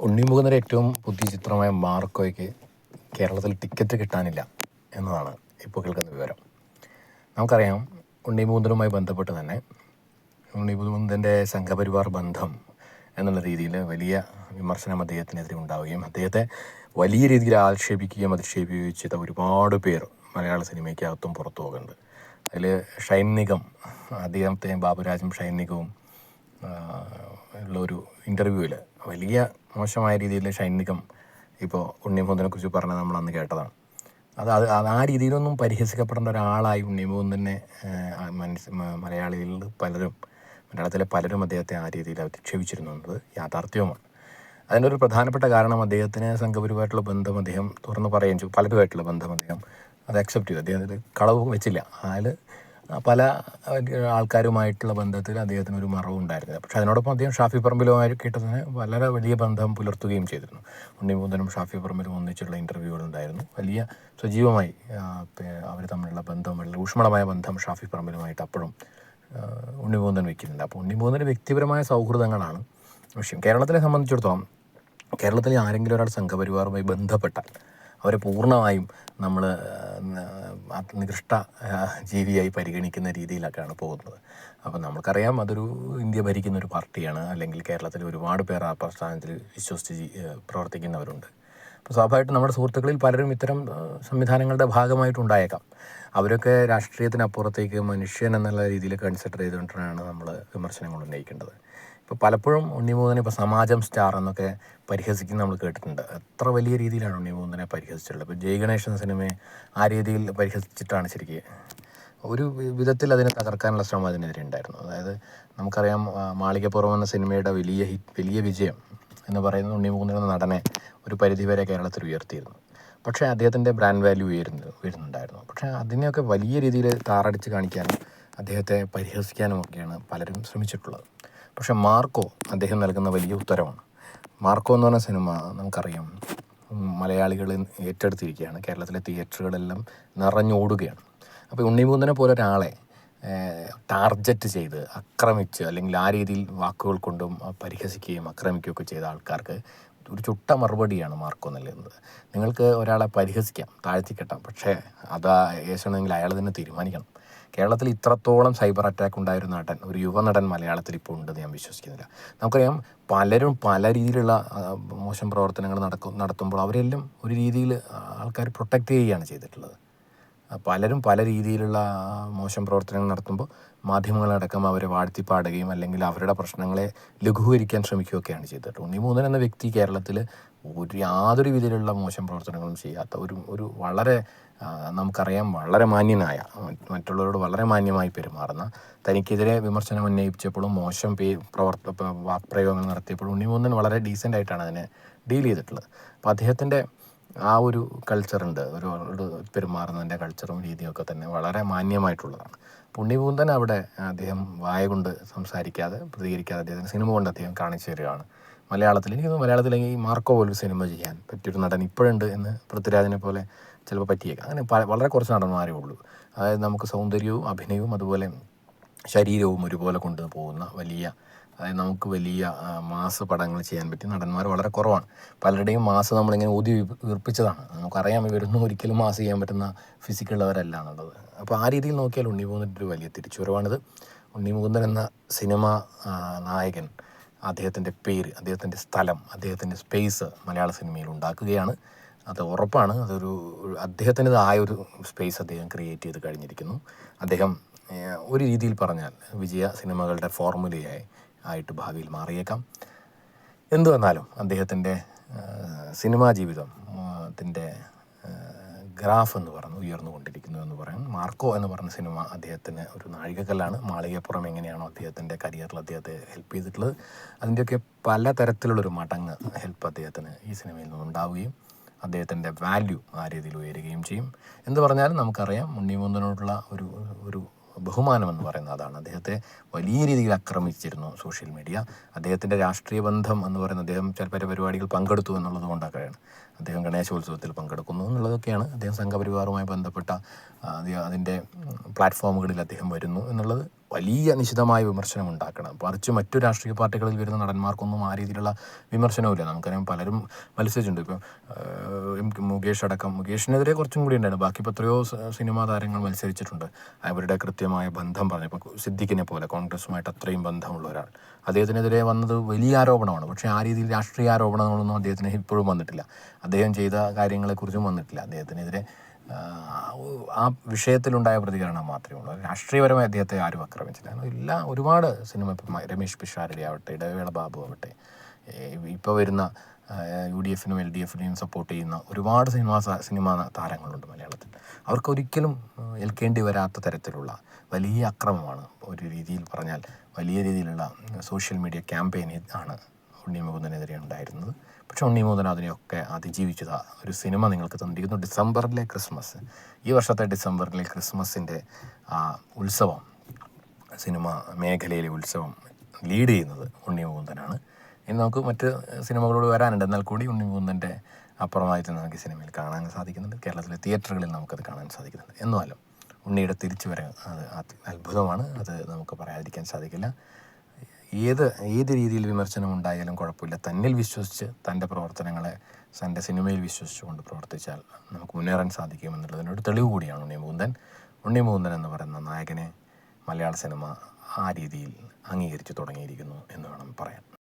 ഉണ്ണിമുഖന്നൊരു ഏറ്റവും പുതിയ ചിത്രമായ മാർക്കോയ്ക്ക് കേരളത്തിൽ ടിക്കറ്റ് കിട്ടാനില്ല എന്നതാണ് ഇപ്പോൾ കേൾക്കുന്ന വിവരം. നമുക്കറിയാം ഉണ്ണിമുകുന്ദനുമായി ബന്ധപ്പെട്ട് തന്നെ ഉണ്ണിമുകുന്ദന്റെ സംഘപരിവാർ ബന്ധം എന്നുള്ള രീതിയിൽ വലിയ വിമർശനം അദ്ദേഹത്തിനെതിരെ ഉണ്ടാവുകയും അദ്ദേഹത്തെ വലിയ രീതിയിൽ ആക്ഷേപിക്കുകയും അധിക്ഷേപിക്കുകയും ചെയ്ത ഒരുപാട് പേർ മലയാള സിനിമയ്ക്കകത്തും പുറത്തു പോകുന്നുണ്ട്. അതിൽ ഷൈൻ നിഗം അദ്ദേഹത്തെ ബാബുരാജും ഷൈൻ നിഗവും ഉള്ള ഒരു ഇന്റർവ്യൂവിൽ വലിയ മോശമായ രീതിയിൽ ഷൈൻ നിഗം ഇപ്പോൾ ഉണ്ണിമുകുന്ദനെ കുറിച്ച് പറഞ്ഞത് നമ്മൾ അന്ന് കേട്ടതാണ്. അത് അത് ആ രീതിയിലൊന്നും പരിഹസിക്കപ്പെടേണ്ട ഒരാളായി ഉണ്ണിമുകുന്ദനെ മനസ് മലയാളികളിൽ പലരും മലയാളത്തിലെ പലരും അദ്ദേഹത്തെ ആ രീതിയിൽ അധിക്ഷേപിച്ചിരുന്നത് യാഥാർത്ഥ്യവുമാണ്. അതിന്റെ ഒരു പ്രധാനപ്പെട്ട കാരണം അദ്ദേഹത്തിന് സംഘപരിവായിട്ടുള്ള ബന്ധം അദ്ദേഹം തുറന്ന് പറയുകയും ചെയ്തു. പലരുമായിട്ടുള്ള ബന്ധം അദ്ദേഹം അത് അക്സെപ്റ്റ് ചെയ്തു. അദ്ദേഹത്തിന് കളവ് വെച്ചില്ല. അതിൽ പല ആൾക്കാരുമായിട്ടുള്ള ബന്ധത്തിൽ അദ്ദേഹത്തിന് ഒരു മറവ് ഉണ്ടായിരുന്നില്ല. പക്ഷേ അതിനോടൊപ്പം അദ്ദേഹം ഷാഫി പറമ്പിലുമായിട്ട് തന്നെ വളരെ വലിയ ബന്ധം പുലർത്തുകയും ചെയ്തിരുന്നു. ഉണ്ണി ഉണ്ണിമൂന്തനും ഷാഫി പറമ്പിലും ഒന്നിച്ചുള്ള ഇന്റർവ്യൂകളുണ്ടായിരുന്നു വലിയ സജീവമായി അവർ തമ്മിലുള്ള ബന്ധം വളരെ ഊഷ്മളമായ ബന്ധം ഷാഫി പറമ്പിലുമായിട്ട് അപ്പോഴും ഉണ്ണിമൂന്തൻ വയ്ക്കുന്നുണ്ട് അപ്പോൾ ഉണ്ണിമൂന്തന്റെ വ്യക്തിപരമായ സൗഹൃദങ്ങളാണ് വിഷയം. കേരളത്തിനെ സംബന്ധിച്ചിടത്തോളം കേരളത്തിലെ ആരെങ്കിലും ഒരാൾ സംഘപരിവാറുമായി ബന്ധപ്പെട്ടാൽ അവരെ പൂർണമായും നമ്മൾ നികൃഷ്ട ജീവിയായി പരിഗണിക്കുന്ന രീതിയിലൊക്കെയാണ് പോകുന്നത്. അപ്പോൾ നമുക്കറിയാം അതൊരു ഇന്ത്യ ഭരിക്കുന്ന ഒരു പാർട്ടിയാണ്. അല്ലെങ്കിൽ കേരളത്തിൽ ഒരുപാട് പേർ ആ പ്രസ്ഥാനത്തിൽ വിശ്വസിച്ച് പ്രവർത്തിക്കുന്നവരുണ്ട്. അപ്പോൾ സ്വാഭാവികമായിട്ടും നമ്മുടെ സുഹൃത്തുക്കളിൽ പലരും ഇത്തരം സംവിധാനങ്ങളുടെ ഭാഗമായിട്ടുണ്ടായേക്കാം. അവരൊക്കെ രാഷ്ട്രീയത്തിനപ്പുറത്തേക്ക് മനുഷ്യൻ എന്നുള്ള രീതിയിൽ കൺസിഡർ ചെയ്തുകൊണ്ടാണ് നമ്മൾ വിമർശനങ്ങൾ ഉന്നയിക്കേണ്ടത്. ഇപ്പോൾ പലപ്പോഴും ഉണ്ണിമൂന്നനെ ഇപ്പോൾ സമാജം സ്റ്റാർ എന്നൊക്കെ പരിഹസിക്കുന്ന നമ്മൾ കേട്ടിട്ടുണ്ട്. എത്ര വലിയ രീതിയിലാണ് ഉണ്ണിമൂന്നനെ പരിഹസിച്ചിട്ടുള്ളത്? ഇപ്പോൾ ജയ് ഗണേശൻ സിനിമയെ ആ രീതിയിൽ പരിഹസിച്ചിട്ടാണ് ശരിക്കും ഒരു വിധത്തിൽ അതിനെ തകർക്കാനുള്ള ശ്രമം അതിനെതിരെ ഉണ്ടായിരുന്നു. അതായത് നമുക്കറിയാം മാളികപ്പുറം എന്ന സിനിമയുടെ വലിയ ഹിറ്റ് വലിയ വിജയം എന്ന് പറയുന്ന ഉണ്ണിമൂന്നൻ എന്ന നടനെ ഒരു പരിധിവരെ കേരളത്തിൽ ഉയർത്തിയിരുന്നു. പക്ഷേ അദ്ദേഹത്തിന്റെ ബ്രാൻഡ് വാല്യൂ ഉയരുന്നു ഉയരുന്നുണ്ടായിരുന്നു. പക്ഷേ അതിനെയൊക്കെ വലിയ രീതിയിൽ താറടിച്ച് കാണിക്കാനും അദ്ദേഹത്തെ പരിഹസിക്കാനും ഒക്കെയാണ് പലരും ശ്രമിച്ചിട്ടുള്ളത്. പക്ഷേ മാർക്കോ അദ്ദേഹം നൽകുന്ന വലിയ ഉത്തരവാണ്. മാർക്കോ എന്ന് പറഞ്ഞ സിനിമ നമുക്കറിയാം. മലയാളികൾ ഏറ്റെടുത്തിരിക്കുകയാണ്. കേരളത്തിലെ തിയേറ്ററുകളെല്ലാം നിറഞ്ഞോടുകയാണ്. അപ്പോൾ ഉണ്ണിമൂന്നനെ പോലെ ഒരാളെ ടാർജറ്റ് ചെയ്ത് ആക്രമിച്ച് അല്ലെങ്കിൽ ആ രീതിയിൽ വാക്കുകൾ കൊണ്ടും പരിഹസിക്കുകയും ആക്രമിക്കുകയൊക്കെ ചെയ്ത ആൾക്കാർക്ക് ഒരു ചുട്ട മറുപടിയാണ് മാർക്കോ നൽകുന്നത്. നിങ്ങൾക്ക് ഒരാളെ പരിഹസിക്കാം താഴ്ത്തിക്കെട്ടാം. പക്ഷേ അത് ഏശണമെങ്കിൽ അയാൾ തന്നെ തീരുമാനിക്കണം. കേരളത്തിൽ ഇത്രത്തോളം സൈബർ അറ്റാക്ക് ഉണ്ടായിരുന്ന നടൻ ഒരു യുവനടൻ മലയാളത്തിൽ ഇപ്പോൾ ഉണ്ടെന്ന് ഞാൻ വിശ്വസിക്കുന്നില്ല. നമുക്കറിയാം പലരും പല രീതിയിലുള്ള മോശം പ്രവർത്തനങ്ങൾ നടക്കും നടത്തുമ്പോൾ അവരെല്ലാം ഒരു രീതിയിൽ ആൾക്കാർ പ്രൊട്ടക്റ്റ് ചെയ്യുകയാണ് ചെയ്തിട്ടുള്ളത്. പലരും പല രീതിയിലുള്ള മോശം പ്രവർത്തനങ്ങൾ നടത്തുമ്പോൾ മാധ്യമങ്ങളടക്കം അവരെ വാഴ്ത്തിപ്പാടുകയും അല്ലെങ്കിൽ അവരുടെ പ്രശ്നങ്ങളെ ലഘൂകരിക്കാൻ ശ്രമിക്കുകയൊക്കെയാണ് ചെയ്തിട്ട് ഉണ്ണിമൂന്നൻ എന്ന വ്യക്തി കേരളത്തിൽ ഒരു യാതൊരു വിധത്തിലുള്ള മോശം പ്രവർത്തനങ്ങളും ചെയ്യാത്ത ഒരു ഒരു വളരെ നമുക്കറിയാം വളരെ മാന്യനായ മറ്റുള്ളവരോട് വളരെ മാന്യമായി പെരുമാറുന്ന തനിക്കെതിരെ വിമർശനം ഉന്നയിച്ചപ്പോഴും മോശം പേ പ്രവർത്ത വാക്പ്രയോഗങ്ങൾ നടത്തിയപ്പോഴും ഉണ്ണിമൂന്നൻ വളരെ ഡീസന്റ് ആയിട്ടാണ് അതിനെ ഡീൽ ചെയ്തിട്ടുള്ളത്. അപ്പോൾ അദ്ദേഹത്തിന്റെ ആ ഒരു കൾച്ചറുണ്ട് ഒരു പെരുമാറുന്നതിന്റെ കൾച്ചറും രീതിയൊക്കെ തന്നെ വളരെ മാന്യമായിട്ടുള്ളതാണ്. പുണ്യപൂന്തൻ അവിടെ അദ്ദേഹം വായ കൊണ്ട് സംസാരിക്കാതെ പ്രതികരിക്കാതെ അദ്ദേഹത്തിന് സിനിമ കൊണ്ട് അദ്ദേഹം കാണിച്ചു തരികയാണ്. മലയാളത്തിൽ എനിക്ക് മലയാളത്തിൽ ഈ മാർക്കോ പോലൊരു സിനിമ ചെയ്യാൻ പറ്റിയൊരു നടൻ ഇപ്പോഴുണ്ട് എന്ന് പൃഥ്വിരാജിനെ പോലെ ചിലപ്പോൾ പറ്റിയേക്കാം. അങ്ങനെ വളരെ കുറച്ച് നടന്മാരേ ഉള്ളൂ. അതായത് നമുക്ക് സൗന്ദര്യവും അഭിനയവും അതുപോലെ ശരീരവും ഒരുപോലെ കൊണ്ടുപോകുന്ന വലിയ അതായത് നമുക്ക് വലിയ മാസ് പടങ്ങൾ ചെയ്യാൻ പറ്റിയ നടന്മാർ വളരെ കുറവാണ്. പലരുടെയും മാസ് നമ്മളിങ്ങനെ ഊതി വീർപ്പിച്ചതാണ്. നമുക്കറിയാം ഇവരൊന്നും ഒരിക്കലും മാസ് ചെയ്യാൻ പറ്റുന്ന ഫിസിക്കുള്ളവരല്ല എന്നുള്ളത് അപ്പോൾ ആ രീതിയിൽ നോക്കിയാൽ ഉണ്ണിമുകുന്ദന്റെ ഒരു വലിയ തിരിച്ചുവരവാണിത്. ഉണ്ണി മുകുന്ദൻ എന്ന സിനിമ നായകൻ അദ്ദേഹത്തിന്റെ പേര് അദ്ദേഹത്തിന്റെ സ്ഥലം അദ്ദേഹത്തിന്റെ സ്പേസ് മലയാള സിനിമയിൽ ഉണ്ടാക്കുകയാണ്. അത് ഉറപ്പാണ്. അതൊരു അദ്ദേഹത്തിന്റെതായ ഒരു സ്പേസ് അദ്ദേഹം ക്രിയേറ്റ് ചെയ്ത് കഴിഞ്ഞിരിക്കുന്നു. അദ്ദേഹം ഒരു രീതിയിൽ പറഞ്ഞാൽ വിജയ സിനിമകളുടെ ഫോർമുലയായി ആയിട്ട് ഭാവിയിൽ മാറിയേക്കാം. എന്തു വന്നാലും അദ്ദേഹത്തിന്റെ സിനിമാ ജീവിതം ത്തിന്റെ ഗ്രാഫ് എന്ന് പറഞ്ഞു ഉയർന്നുകൊണ്ടിരിക്കുന്നു എന്ന് പറയാം. മാർക്കോ എന്ന് പറഞ്ഞ സിനിമ അദ്ദേഹത്തിന് ഒരു നാഴികക്കല്ലാണ്. മാളികപ്പുറം എങ്ങനെയാണോ അദ്ദേഹത്തിന്റെ കരിയറിൽ അദ്ദേഹത്തെ ഹെൽപ്പ് ചെയ്തിട്ടുള്ളത്. അതിന്റെയൊക്കെ പല തരത്തിലുള്ളൊരു മടങ്ങ് ഹെൽപ്പ് അദ്ദേഹത്തിന് ഈ സിനിമയിൽ നിന്നുണ്ടാവുകയും അദ്ദേഹത്തിന്റെ വാല്യൂ ആ രീതിയിൽ ഉയരുകയും ചെയ്യും. എന്ന് പറഞ്ഞാലും നമുക്കറിയാം ഉണ്ണിമുന്തനോടുള്ള ഒരു ഒരു ബഹുമാനം എന്ന് പറയുന്ന അതാണ്. അദ്ദേഹത്തെ വലിയ രീതിയിൽ ആക്രമിച്ചിരുന്നു സോഷ്യൽ മീഡിയ. അദ്ദേഹത്തിന്റെ രാഷ്ട്രീയ ബന്ധം എന്ന് പറയുന്നത് അദ്ദേഹം ചില പരിപാടികൾ പങ്കെടുത്തു എന്നുള്ളത് കൊണ്ടൊക്കെയാണ്. അദ്ദേഹം ഗണേശോത്സവത്തിൽ പങ്കെടുക്കുന്നു എന്നുള്ളതൊക്കെയാണ് അദ്ദേഹം സംഘപരിവാറുമായി ബന്ധപ്പെട്ട അതിന്റെ പ്ലാറ്റ്ഫോമുകളിൽ അദ്ദേഹം വരുന്നു എന്നുള്ളത് വലിയ നിശിതമായ വിമർശനം ഉണ്ടാക്കണം. മറിച്ച് മറ്റു രാഷ്ട്രീയ പാർട്ടികളിൽ വരുന്ന നടന്മാർക്കൊന്നും ആ രീതിയിലുള്ള വിമർശനവുമില്ല. നമുക്കറിയാം പലരും മത്സരിച്ചിട്ടുണ്ട്. ഇപ്പം എം. മുകേഷ് അടക്കം മുകേഷിനെതിരെ കുറച്ചും കൂടി ഉണ്ടായിരുന്നു. ബാക്കി എത്രയോ സിനിമാ താരങ്ങൾ മത്സരിച്ചിട്ടുണ്ട്. അവരുടെ കൃത്യമായ ബന്ധം പറഞ്ഞു. ഇപ്പോൾ സിദ്ദിഖിനെ പോലെ കോൺഗ്രസുമായിട്ട് അത്രയും ബന്ധമുള്ള ഒരാൾ. അദ്ദേഹത്തിനെതിരെ വന്നത് വലിയ ആരോപണമാണ്. പക്ഷേ ആ രീതിയിൽ രാഷ്ട്രീയ ആരോപണങ്ങളൊന്നും അദ്ദേഹത്തിന് ഇപ്പോഴും വന്നിട്ടില്ല. അദ്ദേഹം ചെയ്ത കാര്യങ്ങളെക്കുറിച്ചും വന്നിട്ടില്ല. അദ്ദേഹത്തിനെതിരെ ആ, വിഷയത്തിലുണ്ടായ പ്രതികരണം മാത്രമേ ഉള്ളൂ. രാഷ്ട്രീയപരമായി അദ്ദേഹത്തെ ആരും ആക്രമിച്ചില്ല. എല്ലാ ഒരുപാട് സിനിമ ഇപ്പം രമേശ് പിഷാരടി ആവട്ടെ ഇടവേള ബാബു ആവട്ടെ ഇപ്പോൾ വരുന്ന യു ഡി എഫിനും എൽ ഡി എഫിനെയും സപ്പോർട്ട് ചെയ്യുന്ന ഒരുപാട് സിനിമാ സിനിമാ താരങ്ങളുണ്ട് മലയാളത്തിൽ. അവർക്കൊരിക്കലും ഏൽക്കേണ്ടി വരാത്ത തരത്തിലുള്ള വലിയ അക്രമമാണ്. ഒരു രീതിയിൽ പറഞ്ഞാൽ വലിയ രീതിയിലുള്ള സോഷ്യൽ മീഡിയ ക്യാമ്പയിൻ ആണ് ഉണ്ണി മുകുന്ദനെതിരെ ഉണ്ടായിരുന്നത്. പക്ഷേ ഉണ്ണി മുകുന്ദൻ അതിനെയൊക്കെ അതിജീവിച്ചത് ഒരു സിനിമ നിങ്ങൾക്ക് തന്നിരിക്കുന്നു. ഡിസംബറിലെ ക്രിസ്മസ്. ഈ വർഷത്തെ ഡിസംബറിലെ ക്രിസ്മസിന്റെ ആ ഉത്സവം സിനിമ മേഖലയിലെ ഉത്സവം ലീഡ് ചെയ്യുന്നത് ഉണ്ണി മുകുന്ദനാണ് ഇനി നമുക്ക് മറ്റ് സിനിമകളോട് വരാനുണ്ട്. എന്നാൽ കൂടി ഉണ്ണി മുകുന്ദന്റെ അപ്പുറമായിട്ട് നമുക്ക് സിനിമയിൽ കാണാൻ സാധിക്കുന്നുണ്ട്. കേരളത്തിലെ തിയേറ്ററുകളിൽ നമുക്കത് കാണാൻ സാധിക്കുന്നുണ്ട്. എന്നാലും ഉണ്ണിയുടെ തിരിച്ചു വരവ് അത് അത്ഭുതമാണ്. അത് നമുക്ക് പറയാതിരിക്കാൻ സാധിക്കില്ല. ഏത് ഏത് രീതിയിൽ വിമർശനം ഉണ്ടായാലും കുഴപ്പമില്ല. തന്നിൽ വിശ്വസിച്ച് തന്റെ പ്രവർത്തനങ്ങളെ തന്റെ സിനിമയിൽ വിശ്വസിച്ചുകൊണ്ട് പ്രവർത്തിച്ചാൽ നമുക്ക് മുന്നേറാൻ സാധിക്കുമെന്നുള്ളതിനൊരു തെളിവ് കൂടിയാണ് ഉണ്ണി മൂന്തൻ ഉണ്ണി മൂന്തൻ എന്ന് പറയുന്ന നായകനെ മലയാള സിനിമ ആ രീതിയിൽ അംഗീകരിച്ചു തുടങ്ങിയിരിക്കുന്നു എന്ന് വേണം പറയാൻ.